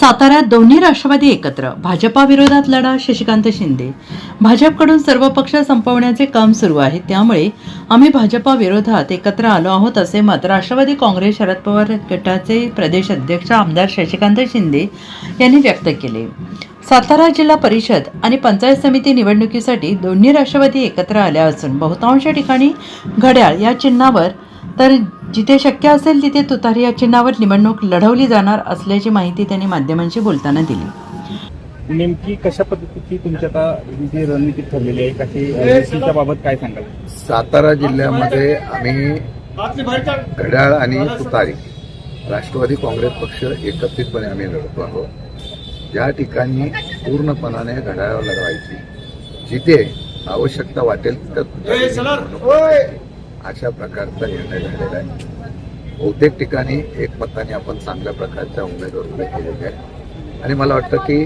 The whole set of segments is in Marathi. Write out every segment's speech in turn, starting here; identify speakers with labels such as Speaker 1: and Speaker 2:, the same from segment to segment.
Speaker 1: साताऱ्यात दोन्ही राष्ट्रवादी एकत्र. भाजपा विरोधात लढा शशिकांत शिंदे. भाजपकडून सर्व पक्ष संपवण्याचे काम सुरू आहे. त्यामुळे आम्ही भाजपा विरोधात एकत्र आलो आहोत असे मत राष्ट्रवादी काँग्रेस शरद पवार गटाचे प्रदेश अध्यक्ष आमदार शशिकांत शिंदे यांनी व्यक्त केले. सातारा जिल्हा परिषद आणि पंचायत समिती निवडणुकीसाठी दोन्ही राष्ट्रवादी एकत्र आल्या असून बहुतांश ठिकाणी घड्याळ या चिन्हावर तर जिथे शक्य असेल तिथे तुतारी या चिन्हावर निवडणूक लढवली जाणार असल्याची माहिती त्यांनी माध्यमांशी बोलताना दिली.
Speaker 2: नेमकी कशा पद्धतीची तुमची आता जी रणनीती ठरलेली आहे कशी बाबत काय सांगाल?
Speaker 3: सातारा जिल्ह्यामध्ये आम्ही घड्याळ आणि तुतारी राष्ट्रवादी काँग्रेस पक्ष एकत्रितपणे आम्ही लढतो आहोत. ज्या ठिकाणी पूर्णपणाने घड्याळ लढवायची जिथे आवश्यकता वाटेल तिथं. अशा प्रकारचा निर्णय झालेला आहे. बहुतेक ठिकाणी एकमताने आपण चांगल्या प्रकारच्या उमेदवार उभे केलेले आहेत. आणि मला वाटतं की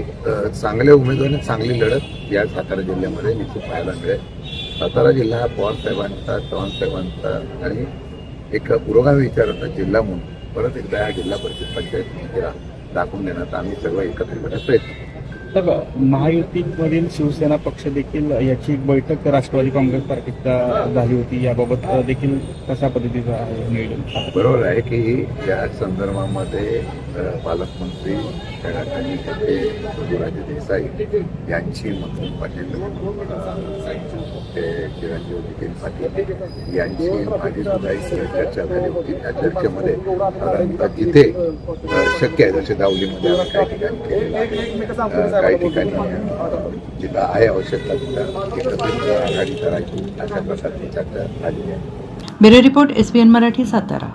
Speaker 3: चांगले उमेदवार आणि चांगली लढत या सातारा जिल्ह्यामध्ये निश्चित पाहायला मिळेल. सातारा जिल्हा हा पवार साहेबांचा चव्हाण साहेबांचा आणि एक पुरोगामी विचाराचा जिल्हा म्हणून परत एकदा या जिल्हा परिषद पंचायत समितीला दाखवून देण्याचा आम्ही सर्व एकत्रितपणे प्रयत्न
Speaker 2: तर महायुतीमधील शिवसेना पक्ष देखील याची एक बैठक राष्ट्रवादी काँग्रेस पार्टीचा झाली होती. याबाबत देखील कशा पद्धतीचा आहे नियोजन
Speaker 3: बरोबर आहे की या संदर्भामध्ये पालकमंत्री आणि देसाई यांची मधुर पाटील चिरंजीव नितीन पाटील यांची माझी सुद्धा एक चर्चा झाली होती. त्या चर्चेमध्ये जिथे शक्य आहे जसे दावलीमध्ये काही ठिकाणी काही ठिकाणी अ, जिथं आहे आवश्यकता तिथं एकत्रित आघाडी करायची अशा प्रकारची चर्चा झाली आहे.
Speaker 1: Bureau report S Marathi Satara.